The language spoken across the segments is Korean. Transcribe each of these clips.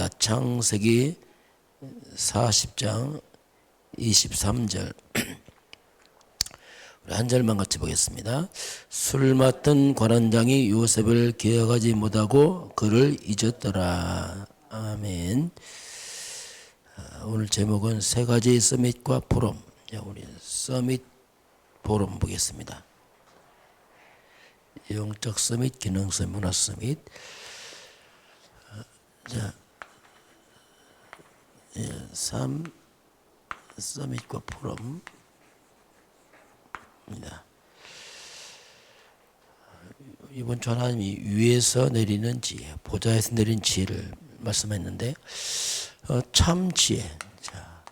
보겠습니다. 창세기 40장 23절. 우리 한 절만 같이 보겠습니다. 술 맡은 관원장이 요셉을 기억하지 못하고 그를 잊었더라. 아멘. 아, 오늘 제목은 세 가지 서밋과 포럼. 자, 우리 서밋 포럼 보겠습니다. 영적 서밋, 기능 서밋, 문화 서밋. 아, 자, 예, 3 서밋과 포럼입니다. 이번 주 하나님이 위에서 내리는 지혜, 보좌에서 내린 지혜를 말씀했는데 어, 참 지혜. 자,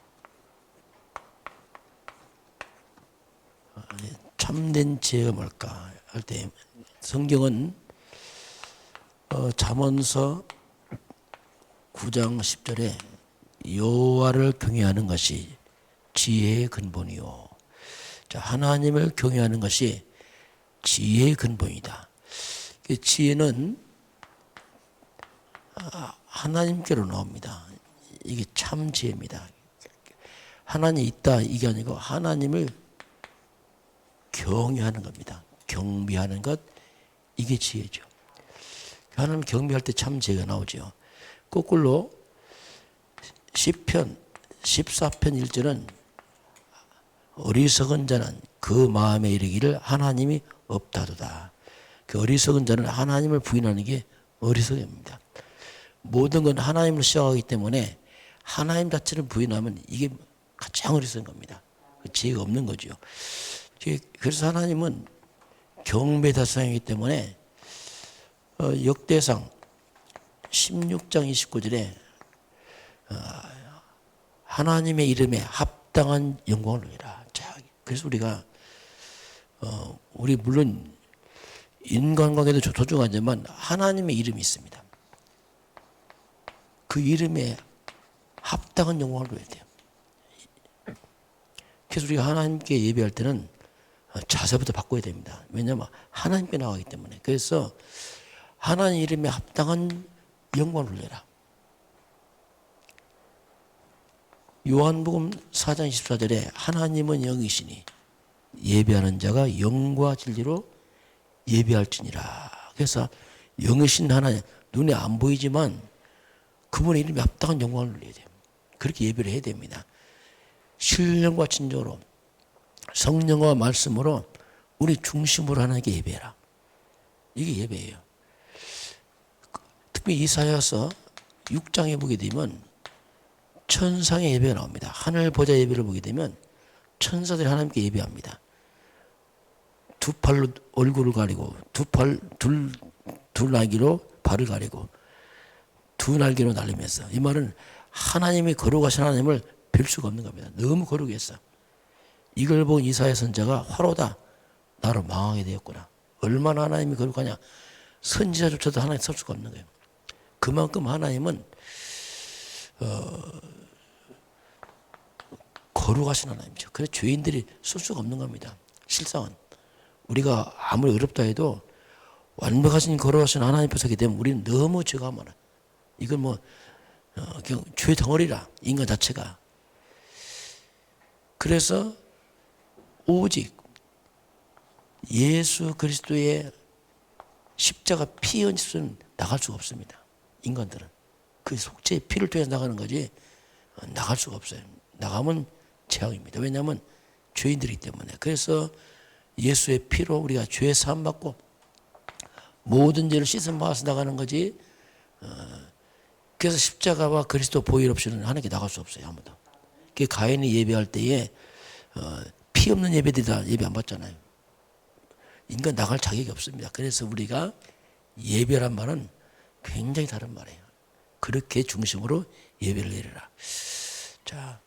어, 참된 지혜가 뭘까 할 때 성경은 어, 잠언서 9장 10절에 여호와를 경외하는 것이 지혜의 근본이요. 자, 하나님을 경외하는 것이 지혜의 근본이다. 그 지혜는 아, 하나님께로 나옵니다. 이게 참 지혜입니다. 하나님 있다 이게 아니고 하나님을 경외하는 겁니다. 경비하는 것 이게 지혜죠. 하나님 경배할 때 참 지혜가 나오죠. 거꾸로 시편 14편 1절은 어리석은 자는 그 마음에 이르기를 하나님이 없다도다. 그 어리석은 자는 하나님을 부인하는 게 어리석입니다. 모든 건 하나님을 시작하기 때문에 하나님 자체를 부인하면 이게 가장 어리석은 겁니다. 그 지혜가 없는 거죠. 그래서 하나님은 경배 대상이기 때문에 어, 역대상 16장 29절에 어, 하나님의 이름에 합당한 영광을 누리라. 자, 그래서 우리가 어, 우리 물론 인간관계도 소중하지만 하나님의 이름이 있습니다. 그 이름에 합당한 영광을 누려야 돼요. 그래서 우리가 하나님께 예배할 때는 자세부터 바꿔야 됩니다. 왜냐하면 하나님께 나가기 때문에. 그래서 하나님 이름에 합당한 영광을 올려라. 요한복음 4장 24절에 하나님은 영이시니 예배하는 자가 영과 진리로 예배할지니라. 그래서 영이신 하나님 눈에 안 보이지만 그분의 이름에 합당한 영광을 올려야 돼요. 그렇게 예배를 해야 됩니다. 신령과 진정으로 성령과 말씀으로 우리 중심으로 하나님께 예배해라. 이게 예배예요. 특히 이사야서 6장에 보게 되면 천상의 예배가 나옵니다. 하늘 보좌 예배를 보게 되면 천사들이 하나님께 예배합니다. 두 팔로 얼굴을 가리고 두 팔, 둘, 둘 날개로 발을 가리고 두 날개로 날리면서 이 말은 하나님이 거룩하신 하나님을 뵐 수가 없는 겁니다. 너무 거룩했어. 이걸 본 이사야 선자가 화로다. 나로 망하게 되었구나. 얼마나 하나님이 거룩하냐. 선지자조차도 하나님 설 수가 없는 거예요. 그만큼 하나님은 어, 거룩하신 하나님이죠. 그래서 죄인들이 쓸 수가 없는 겁니다. 실상은 우리가 아무리 어렵다 해도 완벽하신 거룩하신 하나님 앞에 서게 되면 우리는 너무 죄가 많아. 이건 뭐 어, 그냥 죄 덩어리라 인간 자체가. 그래서 오직 예수 그리스도의 십자가 피 연습은 나갈 수가 없습니다. 인간들은 그 속죄의 피를 통해서 나가는 거지 어, 나갈 수가 없어요. 나가면 재앙입니다. 왜냐하면 죄인들이기 때문에. 그래서 예수의 피로 우리가 죄 사함 받고 모든 죄를 씻음 받아서 나가는 거지. 어, 그래서 십자가와 그리스도 보일 없이는 하나님께 나갈 수 없어요 아무도. 그 가인이 예배할 때에 어, 피 없는 예배들이 다 예배 안 받잖아요. 인간 나갈 자격이 없습니다. 그래서 우리가 예배란 말은 굉장히 다른 말이에요. 그렇게 중심으로 예배를 드리라. 자,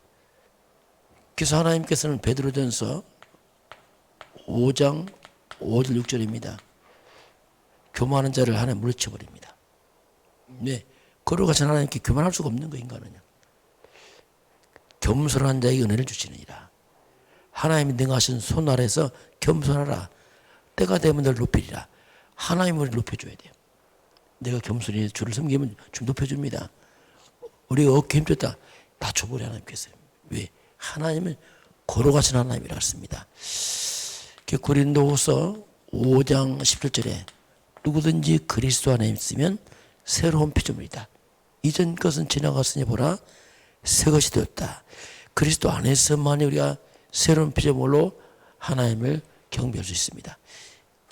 그래서 하나님께서는 베드로전서 5장 5절 6절입니다. 교만한 자를 하나 물리쳐 버립니다. 네, 거룩하신 하나님께 교만할 수가 없는 거 인간은요. 겸손한 자에게 은혜를 주시느니라. 하나님이 능하신 손 아래서 겸손하라. 때가 되면 널 높이리라. 하나님을 높여줘야 돼요. 내가 겸손히 주를 섬기면 주 높여줍니다. 우리가 어깨 힘줬다. 다 줘버려 하나님께서. 왜? 하나님은 걸어가신 하나님이라 했습니다. 그 고린도후서 5장 17절에 누구든지 그리스도 안에 있으면 새로운 피조물이다. 이전 것은 지나갔으니 보라 새 것이 되었다. 그리스도 안에서만이 우리가 새로운 피조물로 하나님을 경배할 수 있습니다.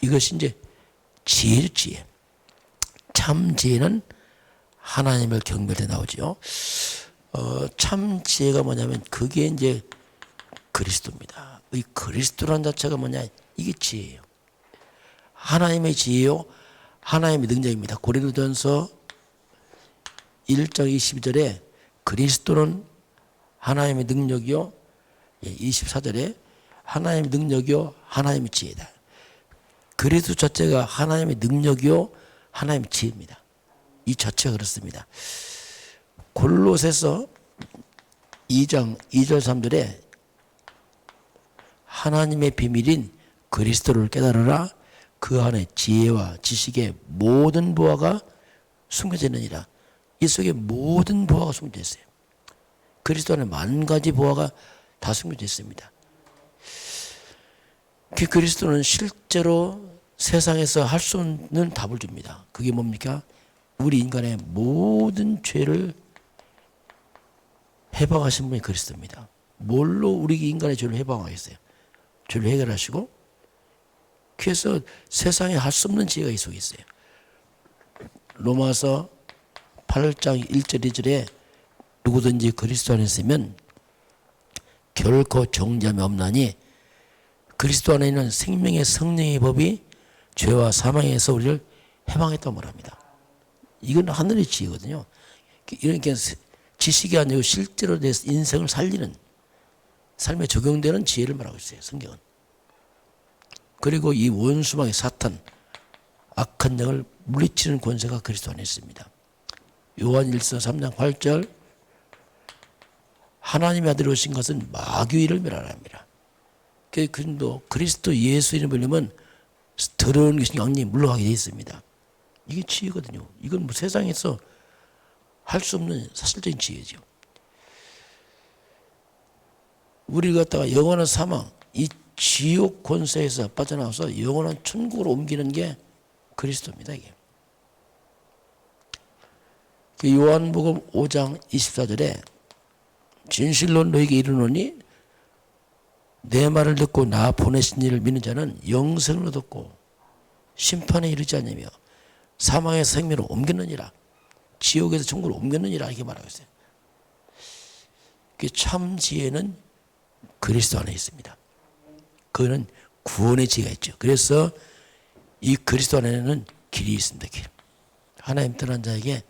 이것이 이제 지혜죠, 지혜. 참 지혜는 하나님을 경배할 때 나오죠. 어, 참 지혜가 뭐냐면 그게 이제 그리스도입니다. 이 그리스도란 자체가 뭐냐? 이게 지혜예요. 하나님의 지혜요. 하나님의 능력입니다. 고린도전서 1장 22절에 그리스도는 하나님의 능력이요. 예, 24절에 하나님의 능력이요. 하나님의 지혜다. 그리스도 자체가 하나님의 능력이요. 하나님의 지혜입니다. 이 자체가 그렇습니다. 골로새서 2장 2절 3절에 하나님의 비밀인 그리스도를 깨달으라 그 안에 지혜와 지식의 모든 보화가 숨겨져 있느니라. 이 속에 모든 보화가 숨겨져 있어요. 그리스도 안에 만 가지 보화가 다 숨겨져 있습니다. 그 그리스도는 실제로 세상에서 할 수 없는 답을 줍니다. 그게 뭡니까? 우리 인간의 모든 죄를 해방하신 분이 그리스도입니다. 뭘로 우리 인간의 죄를 해방하겠어요? 죄를 해결하시고 그래서 세상에 할 수 없는 지혜가 이 속에 있어요. 로마서 8장 1절 2절에 누구든지 그리스도 안에 있으면 결코 정죄함이 없나니 그리스도 안에 있는 생명의 성령의 법이 죄와 사망에서 우리를 해방했다고 말합니다. 이건 하늘의 지혜거든요. 이렇게 지식이 아니고 실제로 내 인생을 살리는 삶에 적용되는 지혜를 말하고 있어요. 성경은. 그리고 이 원수망의 사탄, 악한 영을 물리치는 권세가 그리스도 안에 있습니다. 요한 1서 3장 8절 하나님의 아들 오신 것은 마귀를 멸하랍니다. 그도 그리스도 예수 이름 불리면 더러운 것이 영리 물러가게 되어 있습니다. 이게 지혜거든요. 이건 뭐 세상에서 할 수 없는 사실적인 지혜죠. 우리 갖다가 영원한 사망, 이 지옥 권세에서 빠져나와서 영원한 천국으로 옮기는 게 그리스도입니다. 이게. 그 요한복음 5장 24절에 진실로 너에게 이르노니 내 말을 듣고 나 보내신 이를 믿는 자는 영생을 얻었고 심판에 이르지 않으며 사망의 생명을 옮겼느니라 지옥에서 천국을 옮겼느니라 이렇게 말하고 있어요. 그참 지혜는 그리스도 안에 있습니다. 그거는 구원의 지혜가 있죠. 그래서 이 그리스도 안에는 길이 있습니다. 길. 하나님 떠난 자에게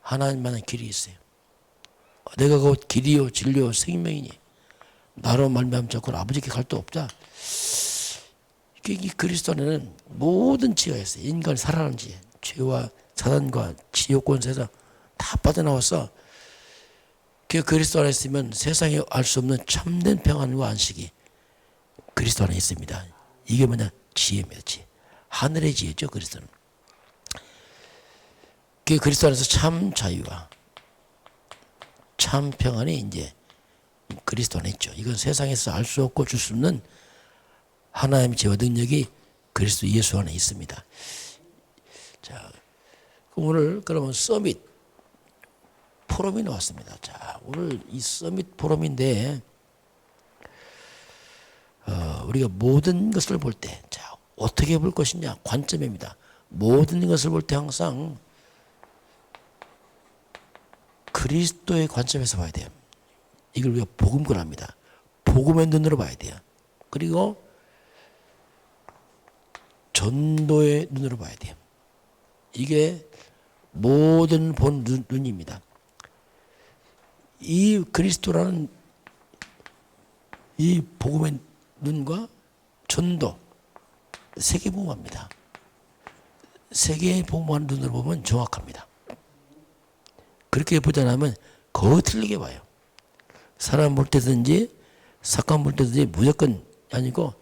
하나님만한 길이 있어요. 내가 곧 길이요 진리요 생명이니 나로 말미암지 않고 아버지께 갈 데 없다. 이 그리스도 안에는 모든 지혜가 있어요. 인간이 살아가는 지혜. 죄와 사단과 지옥권세에서 다 빠져나와서 그 그리스도 안에 있으면 세상에 알 수 없는 참된 평안과 안식이 그리스도 안에 있습니다. 이게 뭐냐? 지혜입니다. 지혜. 하늘의 지혜죠. 그리스도는. 그 그리스도 안에서 참 자유와 참 평안이 이제 그리스도 안에 있죠. 이건 세상에서 알 수 없고 줄 수 없는 하나님의 지혜와 능력이 그리스도 예수 안에 있습니다. 자, 오늘 그러면 서밋 포럼이 나왔습니다. 자, 오늘 이 서밋 포럼인데 어, 우리가 모든 것을 볼 때, 자, 어떻게 볼 것이냐 관점입니다. 모든 것을 볼 때 항상 그리스도의 관점에서 봐야 돼요. 이걸 우리가 복음권 합니다. 복음의 눈으로 봐야 돼요. 그리고 전도의 눈으로 봐야 돼요. 이게 모든 본 눈, 눈입니다. 이 그리스도라는 이 복음의 눈과 전도 세계 복음합니다. 세계 복음하는 눈으로 보면 정확합니다. 그렇게 보지 않으면 거의 틀리게 봐요. 사람 볼 때든지 사건 볼 때든지 무조건 아니고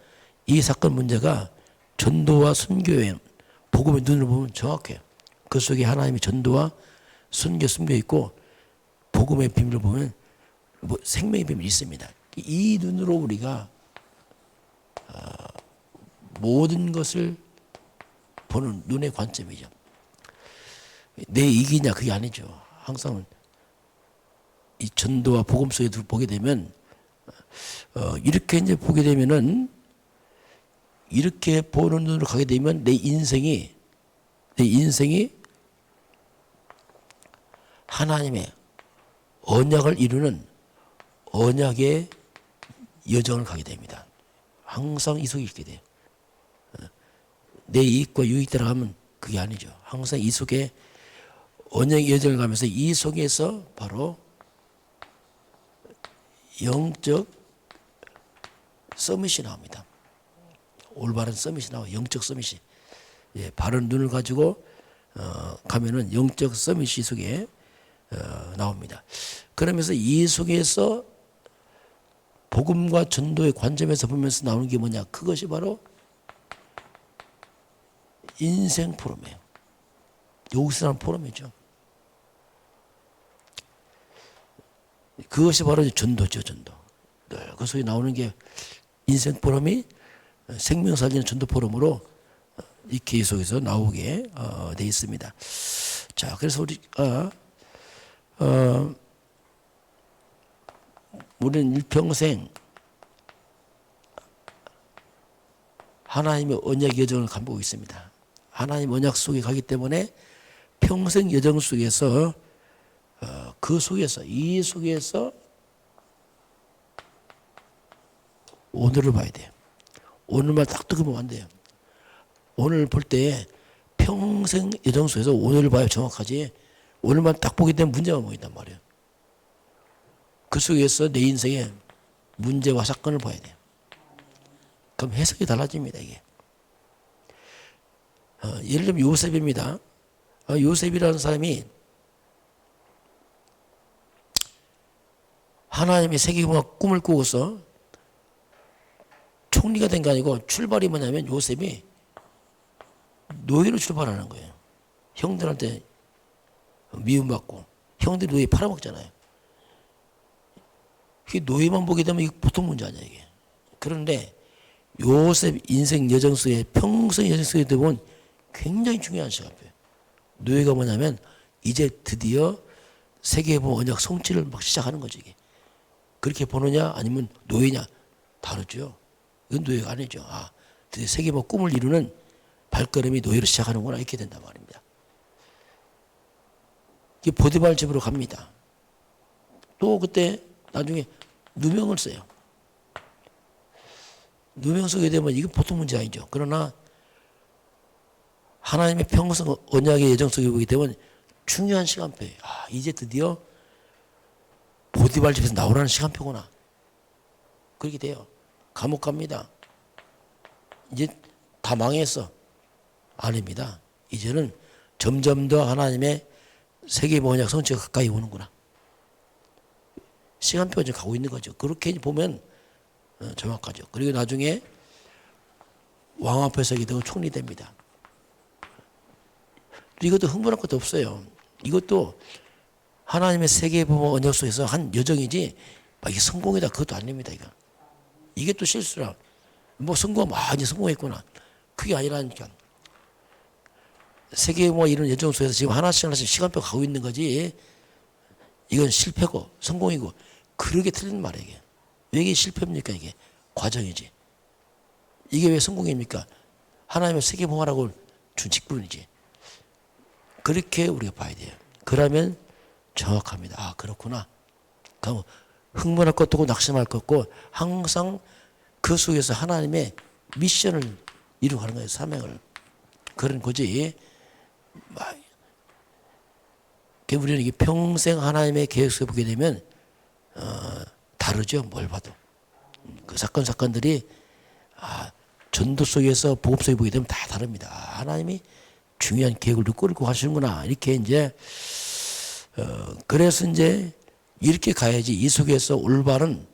이 사건 문제가 전도와 선교의 복음의 눈으로 보면 정확해요. 그 속에 하나님의 전도와 선교 숨겨 있고 복음의 비밀을 보면 뭐 생명의 비밀이 있습니다. 이 눈으로 우리가 어, 모든 것을 보는 눈의 관점이죠. 내 이기냐 그게 아니죠. 항상 이 전도와 복음 속에 보게 되면 어, 이렇게 이제 보게 되면은 이렇게 보는 눈으로 가게 되면 내 인생이 내 인생이 하나님의 언약을 이루는 언약의 여정을 가게 됩니다. 항상 이 속에 있게 돼요. 어, 내 이익과 유익 따라가면 그게 아니죠. 항상 이 속에 언약의 여정을 가면서 이 속에서 바로 영적 서밋이 나옵니다. 올바른 서밋이 나와 영적 서밋이 예, 바른 눈을 가지고 어, 가면은 영적 서밋이 속에 어, 나옵니다. 그러면서 이 속에서 복음과 전도의 관점에서 보면서 나오는 게 뭐냐? 그것이 바로 인생 포럼이에요. 여기서 나는 포럼이죠. 그것이 바로 전도죠, 전도. 늘그 속에 나오는 게 인생 포럼이 생명 살리는 전도 포럼으로 이 계속해서 나오게 어, 돼 있습니다. 자, 그래서 우리가 어, 우리는 일평생 하나님의 언약 여정을 간보고 있습니다. 하나님 언약 속에 가기 때문에 평생 여정 속에서 어, 그 속에서 이 속에서 오늘을 봐야 돼요. 오늘만 딱 뜨고 보면 안 돼요. 오늘 볼 때 평생 여정 속에서 오늘을 봐야 정확하지 오늘만 딱 보게 되면 문제가 보인단 말이에요. 그 속에서 내 인생의 문제와 사건을 봐야 돼요. 그럼 해석이 달라집니다, 이게. 어, 예를 들면 요셉입니다. 어, 요셉이라는 사람이 하나님의 세계공화 꿈을 꾸고서 총리가 된 게 아니고 출발이 뭐냐면 요셉이 노예로 출발하는 거예요. 형들한테 미움받고 형들이 노예 팔아먹잖아요. 그 노예만 보게 되면 이게 보통 문제 아니야 이게. 그런데 요셉 인생 여정 속에 평생 여정 속에 보면 굉장히 중요한 시간표예요. 노예가 뭐냐면 이제 드디어 세계보 언약 성취를 막 시작하는 거죠 이게. 그렇게 보느냐 아니면 노예냐 다르죠. 이건 노예가 아니죠. 아, 드디어 세계보 꿈을 이루는 발걸음이 노예로 시작하는구나 이렇게 된단 말입니다. 보디발 집으로 갑니다. 또 그때 나중에 누명을 써요. 누명 쓰게 되면 이게 보통 문제 아니죠. 그러나 하나님의 평생 언약의 예정 속에 보게 되면 중요한 시간표예요. 아, 이제 드디어 보디발 집에서 나오라는 시간표구나. 그렇게 돼요. 감옥 갑니다. 이제 다 망했어. 아닙니다. 이제는 점점 더 하나님의 세계 번역 성취가 가까이 오는구나. 시간표가 지금 가고 있는 거죠. 그렇게 보면 어, 정확하죠. 그리고 나중에 왕 앞에서 기도 총리 됩니다. 이것도 흥분할 것도 없어요. 이것도 하나님의 세계 보호 속에서 한 여정이지 막 이게 성공이다 그것도 아닙니다. 이거 이게 또 실수라. 뭐 성공 많이 성공했구나. 그게 아니라니까. 세계 뭐 이런 여정 속에서 지금 하나씩 하나씩 시간표 가고 있는 거지. 이건 실패고 성공이고 그러게 틀린 말이에요. 이게. 왜 이게 실패입니까 이게 과정이지. 이게 왜 성공입니까? 하나님의 세계 봉화라고 준 직분이지. 그렇게 우리가 봐야 돼요. 그러면 정확합니다. 아 그렇구나. 그럼 흥분할 것도 없고 낙심할 것도 없고 항상 그 속에서 하나님의 미션을 이루어가는 거예요. 사명을. 그런 거지. 우리는 이게 평생 하나님의 계획 속에 보게 되면 어, 다르죠. 뭘 봐도. 그 사건 사건들이 아, 전도 속에서 복음 속에 보게 되면 다 다릅니다. 아, 하나님이 중요한 계획을 끌고 가시는구나. 이렇게 이제 어, 그래서 이제 이렇게 가야지 이 속에서 올바른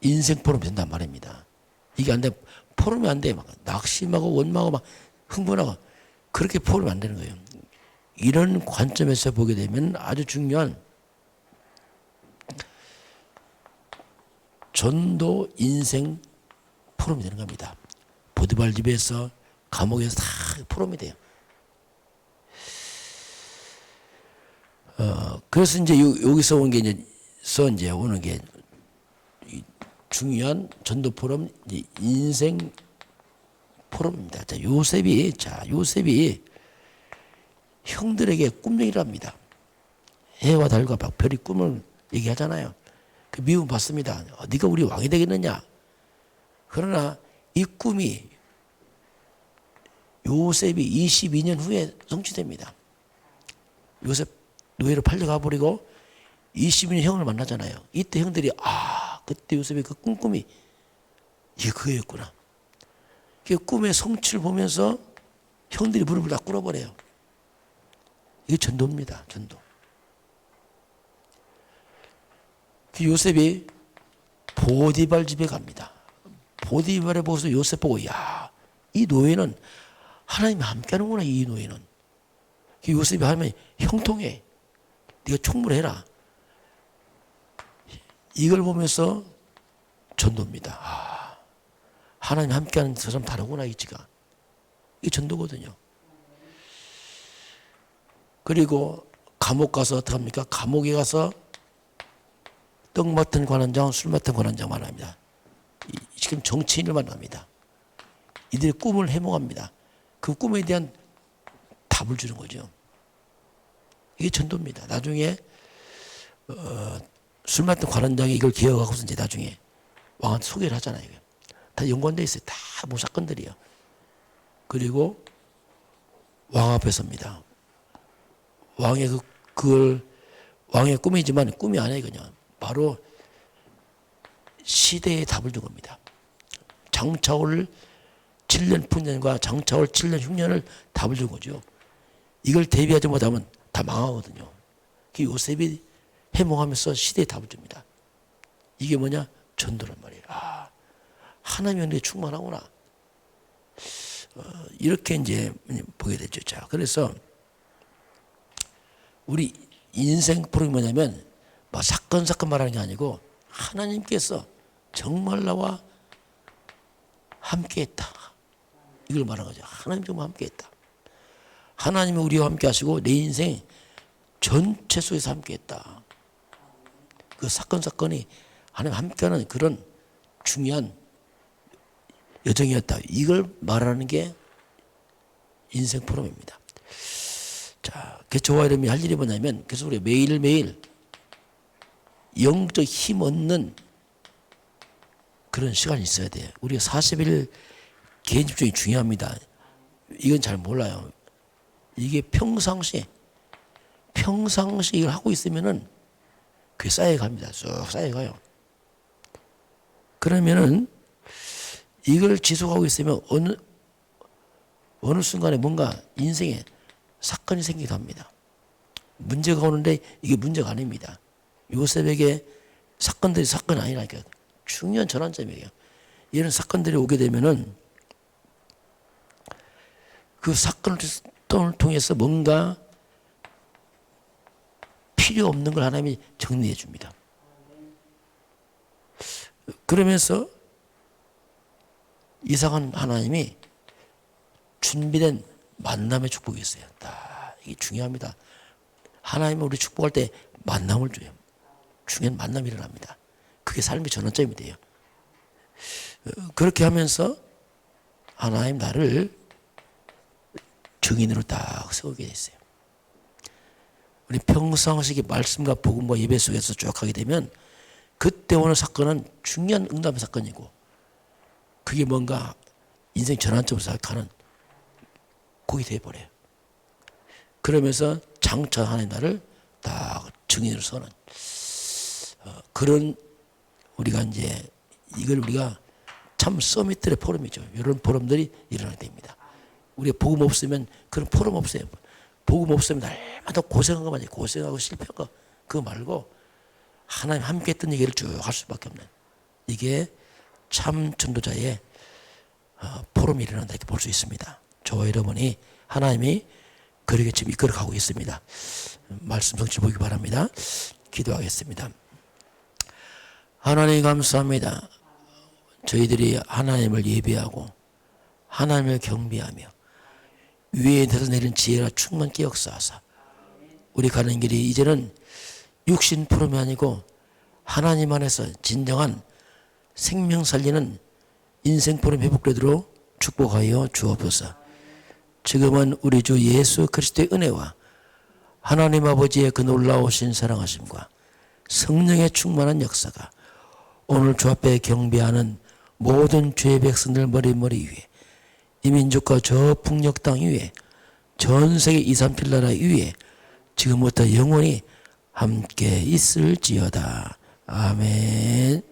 인생 포럼이 된단 말입니다. 이게 안 돼. 포럼이 안 돼. 막 낙심하고 원망하고 막 흥분하고 그렇게 포를 만드는 거예요. 이런 관점에서 보게 되면 아주 중요한 전도 인생 포럼이 되는 겁니다. 보디발 집에서 감옥에서 다 포럼이 돼요. 어, 그래서 이제 여기서 온 게 이제 서 이제 오는 게 중요한 전도 포럼 인생 포럼입니다. 자, 요셉이 자, 요셉이 형들에게 꿈 얘기를 합니다. 해와 달과 별이 꿈을 얘기하잖아요. 그 미움 받습니다. 어, 네가 우리 왕이 되겠느냐? 그러나 이 꿈이 요셉이 22년 후에 성취됩니다. 요셉 노예로 팔려가 버리고 22년 형을 만나잖아요. 이때 형들이 아 그때 요셉의 그 꿈꿈이 이게 그거였구나. 그 꿈의 성취를 보면서 형들이 무릎을 다 꿇어버려요. 이게 전도입니다. 전도. 그 요셉이 보디발 집에 갑니다. 보디발에 보고서 요셉 보고 야, 이 노예는 하나님이 함께하는구나 이 노예는. 그 요셉이 하면 형통해. 네가 충분해라. 이걸 보면서 전도입니다. 아, 하나님 함께하는 저 사람 다르구나 이지가. 이게 전도거든요. 그리고 감옥 가서 어떻게 합니까? 감옥에 가서 떡 맡은 관원장, 술 맡은 관원장 만납니다. 이- 지금 정치인을 만납니다. 이들의 꿈을 해몽합니다. 그 꿈에 대한 답을 주는 거죠. 이게 전도입니다. 나중에 어, 술 맡은 관원장이 이걸 기억하고서 이제 나중에 왕한테 소개를 하잖아요. 다 연관돼 있어요. 다뭐 사건들이요. 그리고 왕 앞에 섭니다. 왕의 그 그걸 왕의 꿈이지만 꿈이 아니에요 그냥 바로 시대의 답을 준 겁니다. 장차올 7년 풍년과 장차올 7년 흉년을 답을 준 거죠. 이걸 대비하지 못하면 다 망하거든요. 그 요셉이 해몽하면서 시대의 답을 줍니다. 이게 뭐냐? 전도란 말이에요. 아, 하나님이 은혜 충만하구나. 어, 이렇게 이제 보게 되죠. 자, 그래서 우리 인생 프로그램이 뭐냐면 뭐 사건 사건 말하는 게 아니고 하나님께서 정말 나와 함께했다. 이걸 말하는 거죠. 하나님 정말 함께했다. 하나님이 우리와 함께하시고 내 인생 전체 속에서 함께했다. 그 사건 사건이 하나님 함께하는 그런 중요한 여정이었다. 이걸 말하는 게 인생 프로입니다. 자, 그 저와 이름이 할 일이 뭐냐면 그래서 우리 매일매일 영적 힘 얻는 그런 시간이 있어야 돼요. 우리가 40일 개인 집중이 중요합니다. 이건 잘 몰라요. 이게 평상시 평상시 이걸 하고 있으면은 그게 쌓여갑니다. 쭉 쌓여가요. 그러면은 이걸 지속하고 있으면 어느 어느 순간에 뭔가 인생에 사건이 생기기도 합니다. 문제가 오는데 이게 문제가 아닙니다. 요셉에게 사건들이 사건이 아니라니까 중요한 전환점이에요. 이런 사건들이 오게 되면은 그 사건을 통해서 뭔가 필요 없는 걸 하나님이 정리해 줍니다. 그러면서 이상한 하나님이 준비된 만남의 축복이 있어요. 딱 이게 중요합니다. 하나님은 우리 축복할 때 만남을 줘요. 중요한 만남이 일어납니다. 그게 삶의 전환점이 돼요. 어, 그렇게 하면서 하나님 나를 증인으로 딱 세우게 됐어요. 우리 평상시기 말씀과 복음과 예배 속에서 쭉 하게 되면 그때 오는 사건은 중요한 응답의 사건이고 그게 뭔가 인생 전환점을 생각하는 곡이 돼버려요. 그러면서 장차 하는 날을 딱 증인으로 서는 어, 그런 우리가 이제 이걸 우리가 참 서밋들의 포럼이죠. 이런 포럼들이 일어나게 됩니다. 우리가 복음 없으면 그런 포럼 없어요. 복음 없으면 날마다 고생한 것만 고생하고 실패한 거 그거 말고 하나님 함께 했던 얘기를 쭉 할 수밖에 없는 이게 참 전도자의 어, 포럼이 일어난다 이렇게 볼 수 있습니다. 저와 여러분이 하나님이 그렇게 지금 이끌어가고 있습니다. 말씀 성취 보기 바랍니다. 기도하겠습니다. 하나님 감사합니다. 저희들이 하나님을 예배하고 하나님을 경배하며 위에 대해서 내린 지혜라 충만케 역사하사 우리 가는 길이 이제는 육신 푸름이 아니고 하나님 안에서 진정한 생명 살리는 인생 푸름 회복 되도록 축복하여 주옵소서. 지금은 우리 주 예수 그리스도의 은혜와 하나님 아버지의 그 놀라우신 사랑하심과 성령의 충만한 역사가 오늘 주 앞에 경배하는 모든 죄의 백성들 머리머리 위에 이 민족과 저 북녘 땅 위에 전 세계 이산필 나라 위에 지금부터 영원히 함께 있을지어다. 아멘.